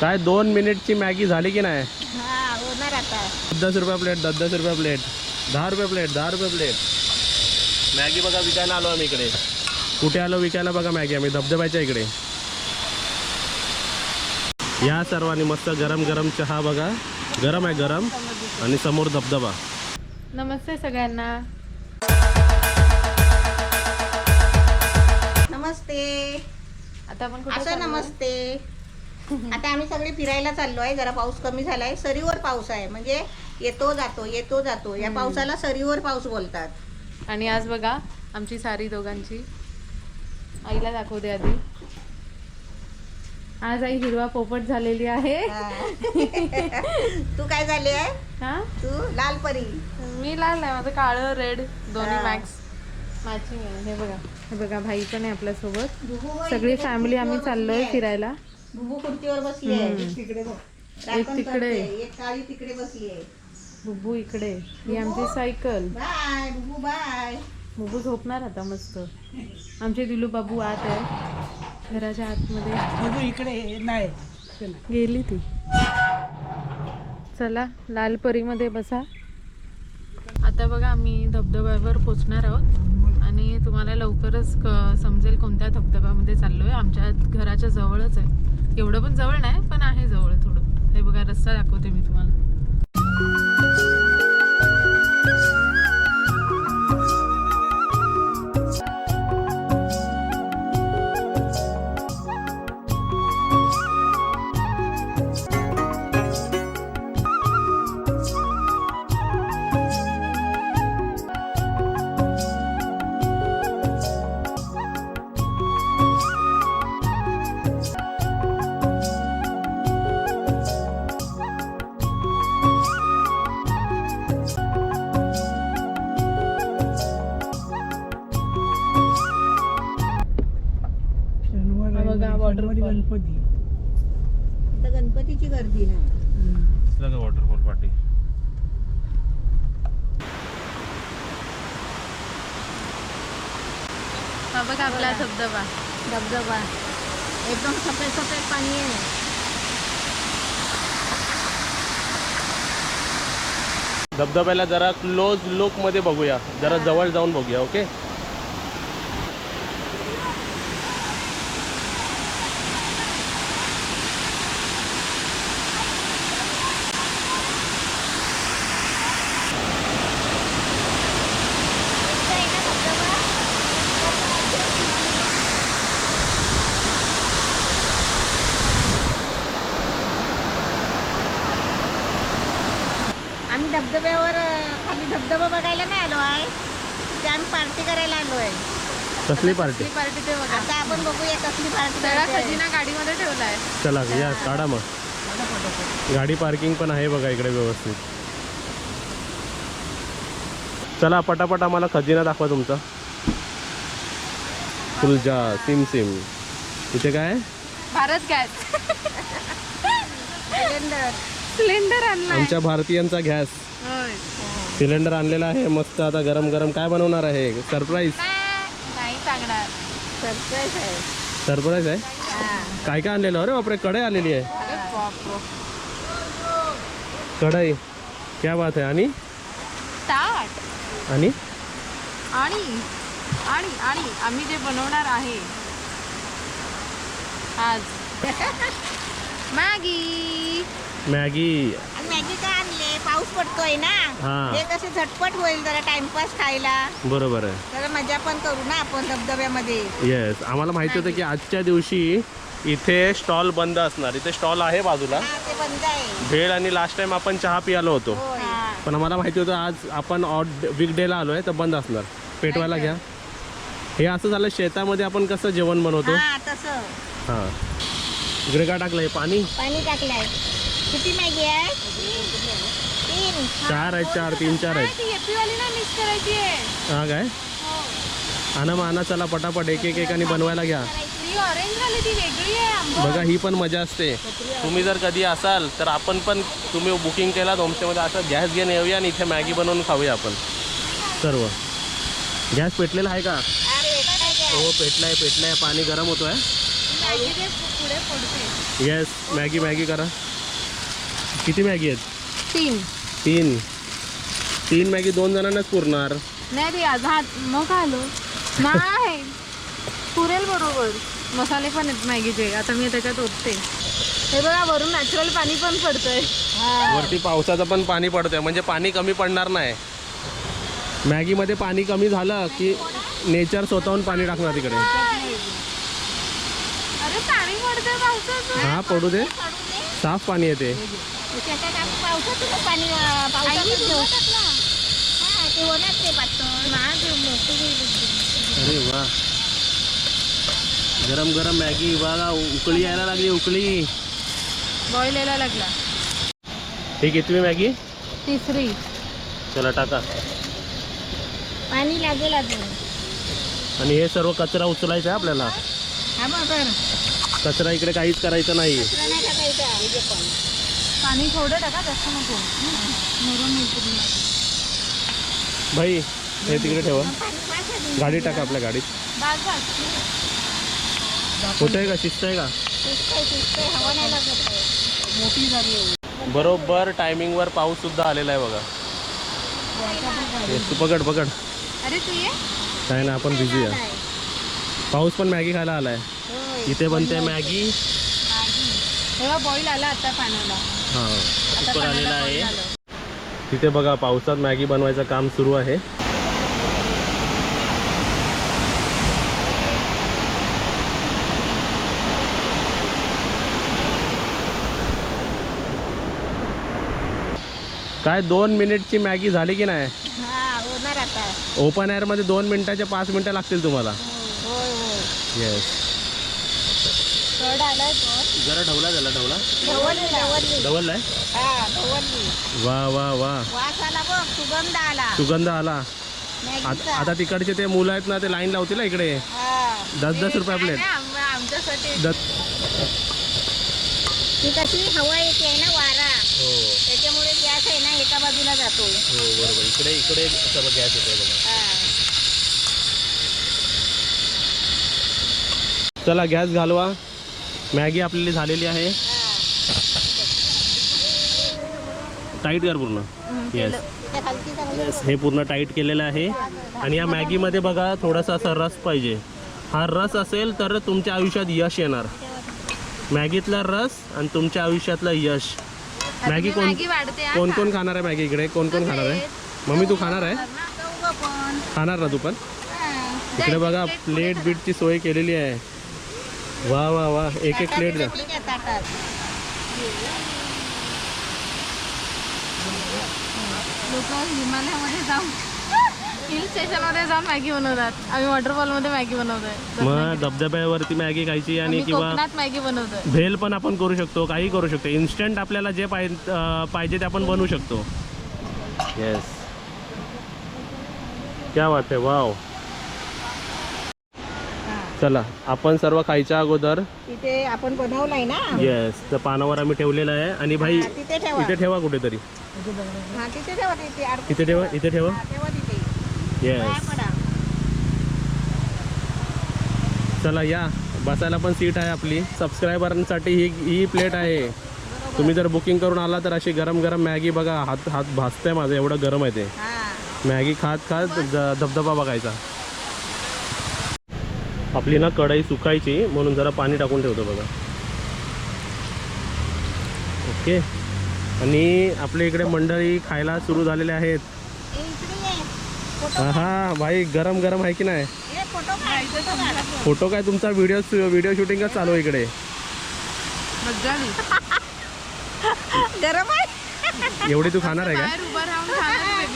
काय दोन मिनिटची मॅगी झाली की नाही? हा होणार आता. दस रुपये प्लेट दस दस रुपये प्लेट दहा रुपये प्लेट दहा रुपये प्लेट. मॅगी बघा विकायला आलो आम्ही इकडे. कुठे आलो विकायला बघा मॅगी आम्ही धबधब्याच्या इकडे. या सर्वांनी मस्त गरम गरम चहा बघा. गरम आहे गरम. आणि समोर धबधबा. नमस्ते सगळ्यांना. नमस्ते. आता आपण कुठे असं चाललोय? नमस्ते. आता आम्ही सगळे फिरायला चाललो आहे जरा पाऊस कमी झालाय. सरीवर पाऊस आहे म्हणजे येतो जातो येतो जातो. या पावसाला सरीवर पाऊस बोलतात. आणि आज बघा आमची सारी दोघांची. आईला दाखवते आधी. आज आई हिरवा पोपट झालेली आहे. हा. तू काय झाली आहे? हा? तू लाल परी. मी लाल आहे माझं काळं रेड दोन्ही हा. मॅक्स मॅचिंग आहे हे बघा. हे बघा भाई पण आहे आपल्यासोबत. बुबू सगळी फॅमिली आम्ही चाललोय फिरायला. बुबू खुर्चीवर बसली आहे. हम्म. तिकडे एक तिकडे. एक काळी तिकडे बसली आहे. बुब्बू इकडे. ही आमची cycle. Bye Bubu bye. Bubbu झोपणार आता मस्त. आमचे दिलू बाबू आत आहे. घराच्या आतमध्ये. इकडे नाही. गेली ती. चला लालपरीमध्ये बसा. आता बघा आम्ही धबधब्यावर पोचणार आहोत. आणि तुम्हाला लवकरच क समजेल कोणत्या धबधब्यामध्ये चाललो आहे आमच्या घराच्या जवळच आहे. एवढं पण जवळ नाही पण आहे जवळ थोडं. हे बघा रस्ता दाखवते मी तुम्हाला. वॉटरफॉल आता गणपतीची गर्दी नाही. वॉटरफॉल पार्टी हा बघा आपला धबधबा. धबधबा. एकदम सफेद सफेद पाणी आहे. धबधब्याला जरा क्लोज लुकमध्ये बघूया. जरा जवळ जाऊन बघूया ओके आम्ही धबधब्यावर खाली धबधबा बघायला नाही आलो आहे. ते आम्ही पार्टी करायला आलो आहे. कसली पार्टी पार्टी ते बघा. आता आपण बघूया कसली पार्टी सगळा खजिना गाडीमध्ये ठेवलाय. चला या काढा मग. गाडी पार्किंग पण आहे बघा इकडे व्यवस्थित. चला पटापट आम्हाला खजिना दाखवा तुमचा. फुलजा सिम सिम. इथे काय? आहे? भारत गॅस. सिलेंडर. सिलेंडर आणलाय. आमच्या भारतीयांचा गॅस. होय. सिलेंडर आणलेला आहे मस्त आता गरम गरम काय बनवणार आहे? सरप्राईज नाही सांगणार. सरप्राईज आहे. सरप्राईज आहे? हा. काय काय आणलेलं? अरे बापरे कढई आलेली आहे. अरे बापरे. कढई. क्या बात आहे. आणि? ताट. आणि? आणि आणि आणि आम्ही जे बनवणार आहे. आज. मॅगी. मॅगी. मॅगी का आणले? पाऊस पडतोय ना. हा. हे कसे झटपट होईल जरा टाइमपास खायला. बरोबर आहे. जरा मजा पण करू ना आपण धबधब्यामध्ये. येस आम्हाला माहिती होतं की आजच्या दिवशी इथे स्टॉल बंद असणार. इथे स्टॉल आहे बाजूला. हा ते बंद आहे. भेळ आणि लास्ट टाइम आपण चहा पियालो होतो. होय. पण आम्हाला माहिती होतं आज आपण ऑड वीकडेला आलो आहे तर बंद असणार. पेटवायला घ्या. हे असं झालं शेतामध्ये आपण कसं जेवण बनवतो? हा तसं. हां. काय टाकलं हे पाणी? पाणी टाकलंय. किती मॅगी आहे? तीन. चार आहेत चार तीन चार आहेत ती हेपी वाली ना मिक्स करायची आहे? हा काय? आणा मग आणा चला पटापट एक एक एकाने बनवायला घ्या. ती ऑरेंज वाली ती वेगळी आहे आंबट. बघा ही पण मजा असते. तुम्ही जर कधी असाल तर आपण पण तुम्ही बुकिंग केलात होमस्टेमध्ये असं गॅस घेऊन येऊया आणि इथे मॅगी बनवून खाऊया आपण. सर्व. गॅस पेटलेला आहे का? अरे काय काय हो पेटलाय पेटलाय. पाणी गरम होतोय. मॅगी ते पुढे पडते येस मॅगी मॅगी करा. किती मॅगी आहेत? तीन. तीन. तीन मॅगी दोन जणांनाच पुरणार. नाही रे आज हात मग आलो. नाही पुरेल बरोबर. मसाले पण आहेत मॅगीचे. आता मी त्याच्यात ओतते. हे बघा वरून नॅचरल पाणी पण पडतंय. वरती पावसाचं पण पाणी पडतंय. म्हणजे पाणी कमी पडणार नाही. मॅगीमध्ये पाणी कमी झालं की नेचर स्वतःहून पाणी टाकणार तिकडे. अरे पाणी पडतंय पावसाचं. हा पडू दे. साफ पाणी येते. त्याच्यात आम्ही पावसातूनच पाणी अं, पावसातून घेऊ हा, ते होणार ते पातळ. अरे वा. गरम गरम मॅगी बघा उकळी यायला लागली उकळी. बॉईल यायला लागला. ही कितवी मॅगी? तिसरी. चला टाका. पाणी लागेल अजून. आणि हे सर्व कचरा उचलायचा आहे आपल्याला. हा कचरा इकडे काहीच करायचं नाही. पाणी थोडं टाका जास्त नको. मुरून. भाई हे तिकडे ठेवा. गाडी टाका आपल्या गाडीत. होत आहे का? शिस्त आहे का? हवा नाही लागत. मोठी झाली एवढी. बरोबर टायमिंगवर पाऊस सुद्धा आलेला आहे बघा. तू पकड पकड. अरे तू ये. काय ना आपण बिझी आहे. पाऊस पण मॅगी खायला आलाय. इथे बनते मॅगी तेव्हा बॉईल आला आता पाण्याला. हा आता कुकर आलेला पाण्याला आहे. तिथे बघा पावसात मॅगी बनवायचं काम सुरू आहे. काय दोन मिनिटची मॅगी झाली की नाही? हा ओपन एअरमध्ये दोन मिनिटाचे पाच मिनिटं लागतील तुम्हाला. होय येस आलाय जरा ढवला झाला ढवला. ढवललाय हा ढवळली वा वा वा. वास आला बघ सुगंध आला. सुगंध आला. आत- मॅगीचा आता तिकडचे ते मुलं आहेत ना ते लाईन लावतील ना इकडे. हा. दस दस रुपये प्लेट. आम- आमच्यासाठी. दस ती कशी हवा येते आहे ना वारा. हो. त्याच्यामुळे गॅस आहे ना एका बाजूला जातो. हो बरोबर. इकडे इकडे सर्व गॅस येते बघा. हा. चला गॅस घालवा. मॅगी आपल्याला झालेली आहे. टाईट कर पूर्ण. येस येस हे पूर्ण टाईट केलेलं आहे. आणि या मॅगीमध्ये बघा थोडासा असा रस पाहिजे. हा रस असेल तर तुमच्या आयुष्यात यश येणार. मॅगीतला रस आणि तुमच्या आयुष्यातलं यश. मॅगी कोण कोण? कोण खाणार आहे मॅगी इकडे? कोण कोण खाणार आहे? मम्मी तू खाणार आहे? खाणार ना तू पण. इकडे बघा प्लेट बीटची सोय केलेली आहे. वा वा वा. एक एक प्लेट द्या. लोक हिमालयामध्ये जाऊन हिल स्टेशनमध्ये जाऊन मॅगी बनवतात. आम्ही वॉटरफॉलमध्ये मॅगी बनवतोय. मग धबधब्यावरती मॅगी खायची आणि किंवा मॅगी बनवतोय. भेल पण आपण करू शकतो काही करू शकतो. इन्स्टंट आपल्याला जे पाहिजे ते आपण बनवू शकतो. येस क्या बात आहे वाव चला आपण सर्व खायच्या अगोदर तिथे आपण बनवलाय ना? येस तर पानावर आम्ही ठेवलेलं आहे. आणि भाई हा, तिथे ठेवा. इथे ठेवा कुठेतरी. हा तिथे ठेवा तिथे इथे ठेवा इथे ठेवा. हा, ठेवा तिथे. पाया येस पडा. चला या. बसायला पण सीट आहे आपली. सबस्क्रायबरांसाठी ही ही प्लेट आहे. तुम्ही जर बुकिंग करून आला तर अशी गरम गरम मॅगी बघा. हात हात भाजतंय माझं. एवढं गरम आहे ते. हा. मॅगी खात खात ज- धबधबा बघायचा. आपली ना कढई सुकायची म्हणून जरा पाणी टाकून ठेवतो बघा. ओके. आणि आपल्या इकडे मंडळी खायला सुरू झालेले आहेत. हा हा भाई गरम गरम आहे की नाही? फोटो काय तुमचा? व्हिडिओ व्हिडिओ शूटिंगच चालू आहे इकडे. एवढी तू खाणार आहे का?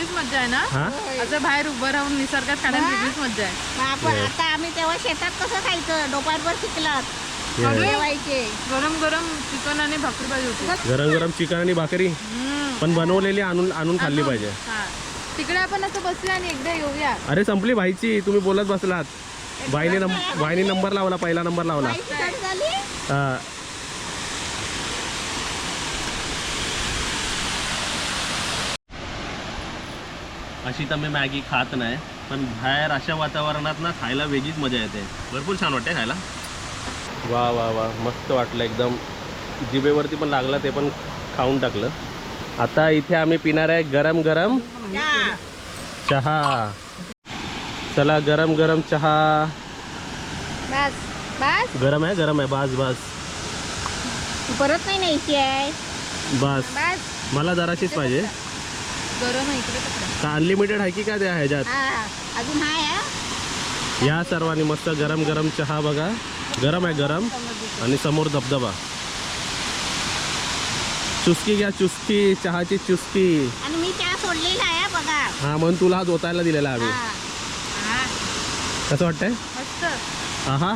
वेगळीच मज्जा आहे ना? हा? असं बाहेर उभं राहून निसर्गात खाण्यात वेगळीच मज्जा आहे. मग आपण Yes. आता आम्ही तेव्हा शेतात कसं खायचं? डोपारभर शिकलात. जेवायचे. गरम गरम चिकन आणि भाकरी पाहिजे होती. गरम गरम चिकन आणि भाकरी हम्म. पण बनवलेली आणून आणून खाल्ली पाहिजे. हा. तिकडे आपण असं बसूया आणि एकदा येऊया अरे संपली भाईची. तुम्ही बोलत बसलात. बाईने नंबर बाईने नंबर लावला पहिला नंबर लावला. बाई तिखट झाली? हा. अशी तर मी मॅगी खात नाही पण बाहेर अशा वातावरणात ना खायला वेगळीच मजा येते. भरपूर छान वाटते खायला. वा वा वा. मस्त वाटलं एकदम. जिभेवरती पण लागला ते पण खाऊन टाकलं. आता इथे आम्ही पिणार आहे गरम गरम. चहा. चला गरम गरम चहा. बस बस. गरम आहे गरम आहे. बास बास. परत नाही न्यायची आहे. बास. बस. मला जराशीच पाहिजे. गरम आहे इकडे. का? अनलिमिटेड आहे की काय त्या ह्याच्यात? हा अजून हाय हा? या सर्वांनी मस्त गरम गरम चहा बघा. गरम आहे गरम. आणि समोर धबधबा. चुस्की घ्या चुस्की. चहाची चुस्की. आणि मी त्या सोडलेला आहे हा, बघा. हा म्हणून तुला हा ओतायला दिलेला आम्ही. हा. हा. कसं वाटतंय? मस्त. आहा.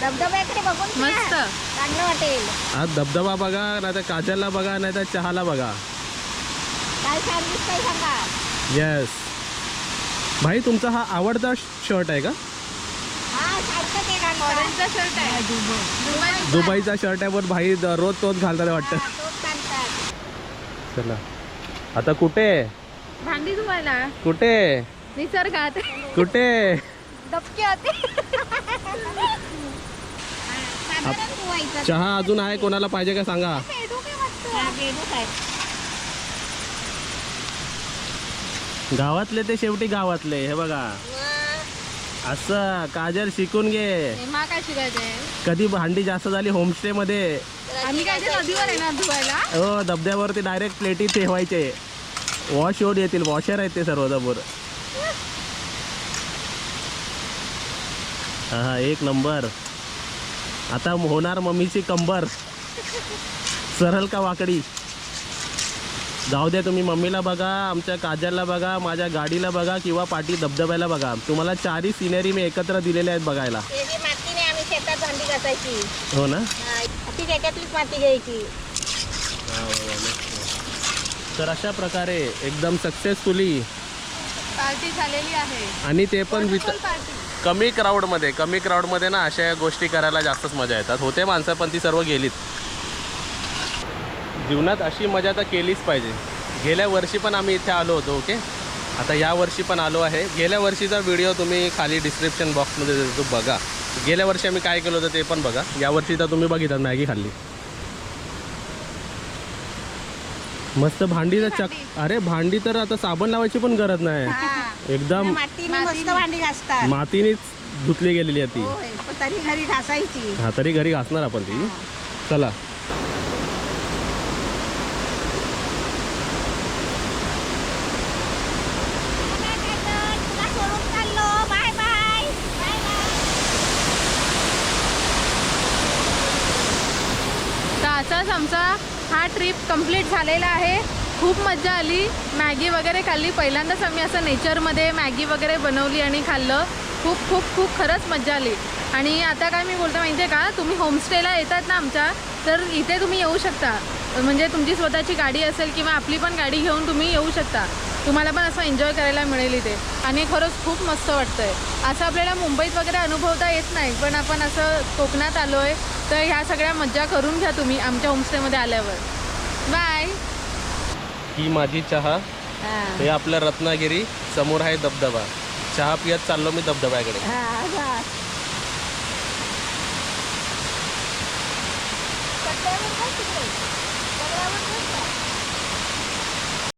धबधब्याकडे बघून खा. मस्त. चांगलं वाटेल. आज धबधबा बघा नाही तर काजलला बघा नाही तर चहाला बघा. काय सांगा. येस भाई तुमचा हा आवडता शर्ट आहे का? हा दुबईचा शर्ट आहे पण भाई रोज तोच घालताना वाटतं. हा. चला. आता कुठे? भांडी धुवायला. कुठे? निसर्गात. कुठे. चहा अजून आहे कोणाला पाहिजे का सांगा हा, बेडूक आहे. गावातले ते शेवटी गावातले हे बघा. असं काजल शिकून घे. मा काय शिकायचंय? कधी भांडी जास्त झाली होमस्टे मध्ये आम्ही काय ते नदीवर येणार धुवायला? हो धबधब्यावरती डायरेक्ट प्लेटी ठेवायचे. वॉश होऊन येतील वॉशर आहेत ते सर्व समोर हा एक नंबर. आता होणार मम्मीची कंबर. सरळ का वाकडी? जाऊ द्या तुम्ही मम्मीला बघा आमच्या काजलला बघा माझ्या गाडीला बघा किंवा पाठी धबधब्याला बघा. तुम्हाला चारही सिनेरी मी एकत्र दिलेल्या आहेत बघायला. ते जी मातीने आम्ही शेतात भांडी घासायची. हो ना? हा, माती घ्यायची. तर अशा प्रकारे एकदम सक्सेसफुली पार्टी झालेली आहे. आणि ते पण वित पार्टी? कमी क्राऊडमध्ये कमी क्राऊडमध्ये ना अशा गोष्टी करायला जास्तच मजा येतात. होते माणसं पण ती सर्व गेलीत. जीवनात अशी मजा तर केलीच पाहिजे. गेल्या वर्षी पण आम्ही इथे आलो होतो ओके आता या वर्षी पण आलो आहे. गेल्या वर्षीचा व्हिडिओ तुम्ही खाली डिस्क्रिप्शन बॉक्समध्ये देतो बघा. गेल्या वर्षी आम्ही काय केलं होतं ते पण बघा. या वर्षी तर तुम्ही बघितलं मॅगी खाल्ली. मस्त भांडी तर चक अरे भांडी तर आता साबण लावायची पण गरज नाही. एकदम मातीने मस्त भांडी घासतात. मातीनेच धुतली गेलेली आहे ती. होय, पण तरी घरी घासायची. हा तरी घरी घासणार आपण ती. चला तुला सोडून चाललो बाय बाय बाय बाय तर असंच आमचा हा ट्रिप कंप्लीट झालेला आहे. खूप मजा आली. मॅगी वगैरे खाल्ली. पहिल्यांदाच आम्ही असं नेचरमध्ये मॅगी वगैरे बनवली आणि खाल्लं. खूप खूप खूप खरंच मजा आली. आणि आता काय मी बोलतो माहिती आहे का? तुम्ही होमस्टेला येतात ना आमच्या तर इथे तुम्ही येऊ शकता. म्हणजे तुमची स्वतःची गाडी असेल किंवा आपली पण गाडी घेऊन तुम्ही येऊ शकता. तुम्हाला पण असं एन्जॉय करायला मिळेल इथे. आणि खरंच खूप मस्त वाटतंय. असं आपल्याला मुंबईत वगैरे अनुभवता येत नाही पण आपण असं कोकणात आलो आहे तर ह्या सगळ्या मज्जा करून घ्या तुम्ही आमच्या होमस्टेमध्ये आल्यावर. बाय ही माझी चहा. हे. आपलं रत्नागिरी समोर आहे धबधबा. चहा पियत चाललो मी धबधब्याकडे. हा, जा.